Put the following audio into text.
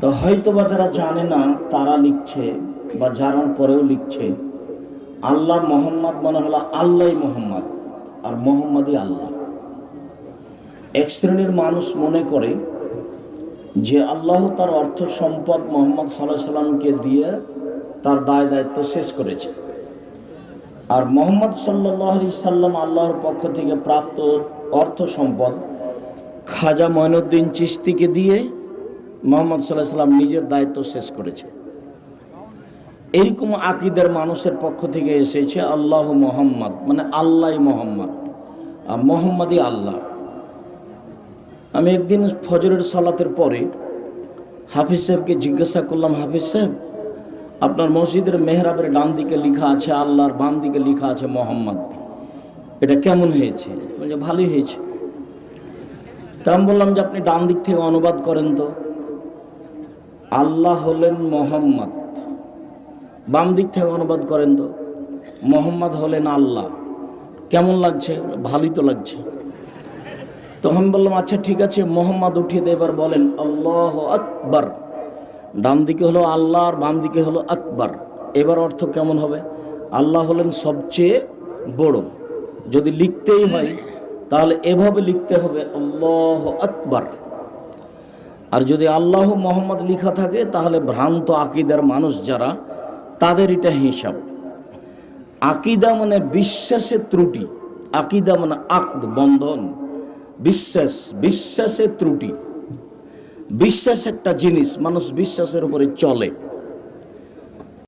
তো হয়তো বা যারা জানে না, তারা লিখছে বা জানার পরেও লিখছে, আল্লাহ মোহাম্মদ মনে হলো আল্লাহ মোহাম্মদ আর মোহাম্মদই আল্লাহ। এক শ্রেণির মানুষ মনে করে যে আল্লাহ তার অর্থ সম্পদ মোহাম্মদ সাল্লাহ সাল্লামকে দিয়ে তার দায় দায়িত্ব শেষ করেছে। আর মোহাম্মদ সাল্লাহ সাল্লাম আল্লাহর পক্ষ থেকে প্রাপ্ত অর্থ সম্পদ খাজা ময়নুদ্দিন চিস্তিকে দিয়ে মোহাম্মদ সাল্লাহ সাল্লাম নিজের দায়িত্ব শেষ করেছে। এরকম আকিদের মানুষের পক্ষ থেকে এসেছে, আল্লাহ মোহাম্মদ মানে আল্লাহ মোহাম্মদ মোহাম্মদই আল্লাহ। আমি একদিন ফজরের সালাতের পরে হাফিজ সাহেবকে জিজ্ঞাসা করলাম, হাফিজ সাহেব, আপনার মসজিদের মেহরাবের ডান দিকে লেখা আছে আল্লাহর বাম দিকে লেখা আছে মোহাম্মদ। এটা কেমন হয়েছে? ভালোই হয়েছে। তা আমি বললাম যে, আপনি ডান দিক থেকে অনুবাদ করেন তো। আল্লাহ হলেন মোহাম্মদ। বাম দিক থেকে অনুবাদ করেন তো। মোহাম্মদ হলেন আল্লাহ। কেমন লাগছে? ভালোই তো লাগছে। তখন বললাম আচ্ছা ঠিক আছে, মোহাম্মদ উঠিয়ে দিয়ে এবার বলেন, আল্লাহ আকবর। ডান দিকে হলো আল্লাহ আর বাম দিকে হলো আকবর। এবার অর্থ কেমন হবে? আল্লাহ হলেন সবচেয়ে বড়। যদি লিখতেই হয়, তাহলে এভাবে লিখতে হবে, আল্লাহ আকবর। আর যদি আল্লাহ মোহাম্মদ লিখা থাকে, তাহলে ভ্রান্ত আকিদার মানুষ যারা, তাদের এটা হিসাব। আকিদা মানে বিশ্বাসের ত্রুটি, আকিদা মানে আকদ, বন্ধন। বিশ্বাস, বিশ্বাসের ত্রুটি। বিশ্বাস একটা জিনিস, মানুষ বিশ্বাসের উপরে চলে।